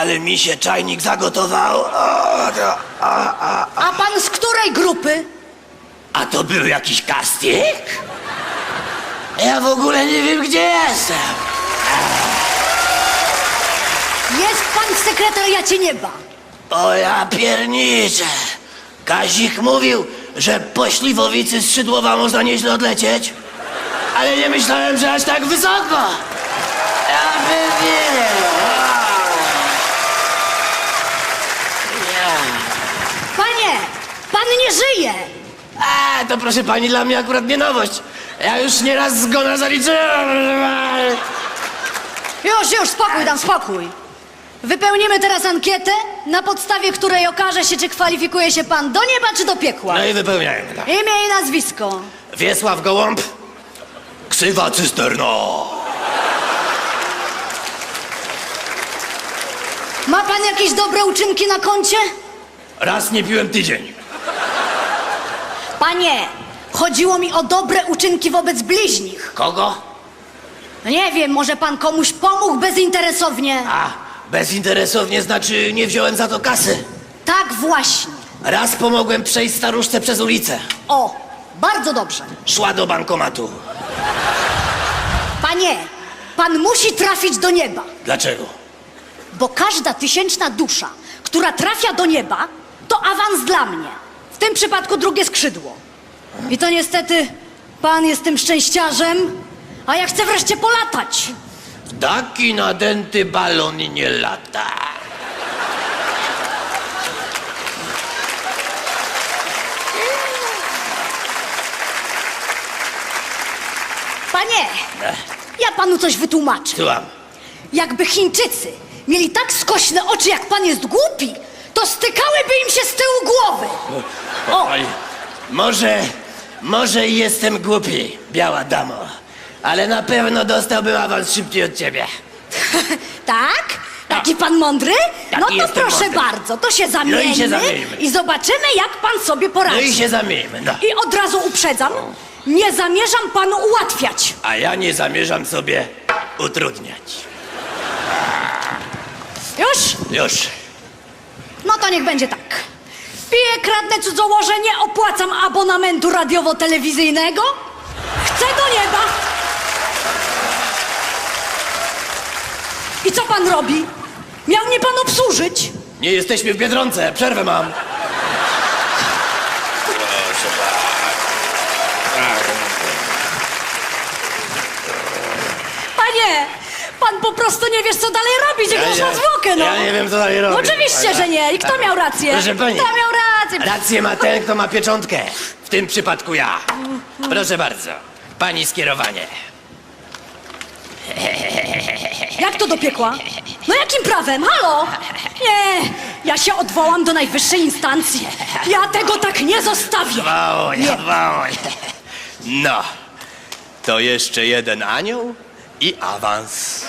ale mi się czajnik zagotował. O, to, a, a, A pan z której grupy? a to był jakiś casting? Ja w ogóle nie wiem, gdzie jestem. Jest pan w sekretariacie nieba. O ja pierniczę. Kazik mówił, że po śliwowicy z Szydłowa można nieźle odlecieć. Ale nie myślałem, że aż tak wysoko. Ja bym nie. Ja. Panie, pan nie żyje. A, to proszę pani, dla mnie akurat nie nowość. Ja już nieraz zgona zaliczyłem. Już, już, spokój tam, spokój. Wypełnimy teraz ankietę, na podstawie której okaże się, czy kwalifikuje się pan do nieba, czy do piekła. No i wypełniajmy tak. Imię i nazwisko. Wiesław Gołąb, ksywa cysterno. Ma pan jakieś dobre uczynki na koncie? Raz nie piłem tydzień. Panie, chodziło mi o dobre uczynki wobec bliźnich. Kogo? No nie wiem, może pan komuś pomógł bezinteresownie? A, bezinteresownie znaczy nie wziąłem za to kasy. Tak właśnie. Raz pomogłem przejść staruszce przez ulicę. O, bardzo dobrze. Szła do bankomatu. Panie, pan musi trafić do nieba, Dlaczego? bo każda tysięczna dusza, która trafia do nieba, to awans dla mnie. W tym przypadku drugie skrzydło. I to niestety pan jest tym szczęściarzem, a ja chcę wreszcie polatać. Taki nadęty balon nie lata. Panie, ja panu coś wytłumaczę. Słucham. Jakby Chińczycy mieli tak skośne oczy, jak pan jest głupi, to stykałyby im się z tyłu głowy. O, Oj, może, może i jestem głupi, biała damo, ale na pewno dostałbym awans szybciej od ciebie. tak? Taki pan mądry? Taki no to jestem proszę mądry. bardzo, to się zamieńmy się zamieńmy. i zobaczymy, jak pan sobie No poradzi. i się zamieńmy, no. I od razu uprzedzam, nie zamierzam panu ułatwiać. A ja nie zamierzam sobie utrudniać. Już? Już. To niech będzie tak. Piję, kradnę cudzołoże, nie opłacam abonamentu radiowo-telewizyjnego. Chcę do nieba. I co pan robi? Miał mnie pan obsłużyć. Nie jesteśmy w Biedronce, przerwę mam. Panie, pan po prostu nie wiesz, co dalej robić, jak masz na zwłokę, no. ja nie wiem, co dalej robić. Oczywiście, że nie. I kto miał rację? Proszę pani. Kto miał rację? Rację ma ten, kto ma pieczątkę. W tym przypadku ja. Proszę bardzo. Pani skierowanie. Jak to do piekła? No jakim prawem? Halo? Nie, ja się odwołam do najwyższej instancji. Ja tego tak nie zostawię. Odwołuj, odwołuj. No, to jeszcze jeden anioł i awans.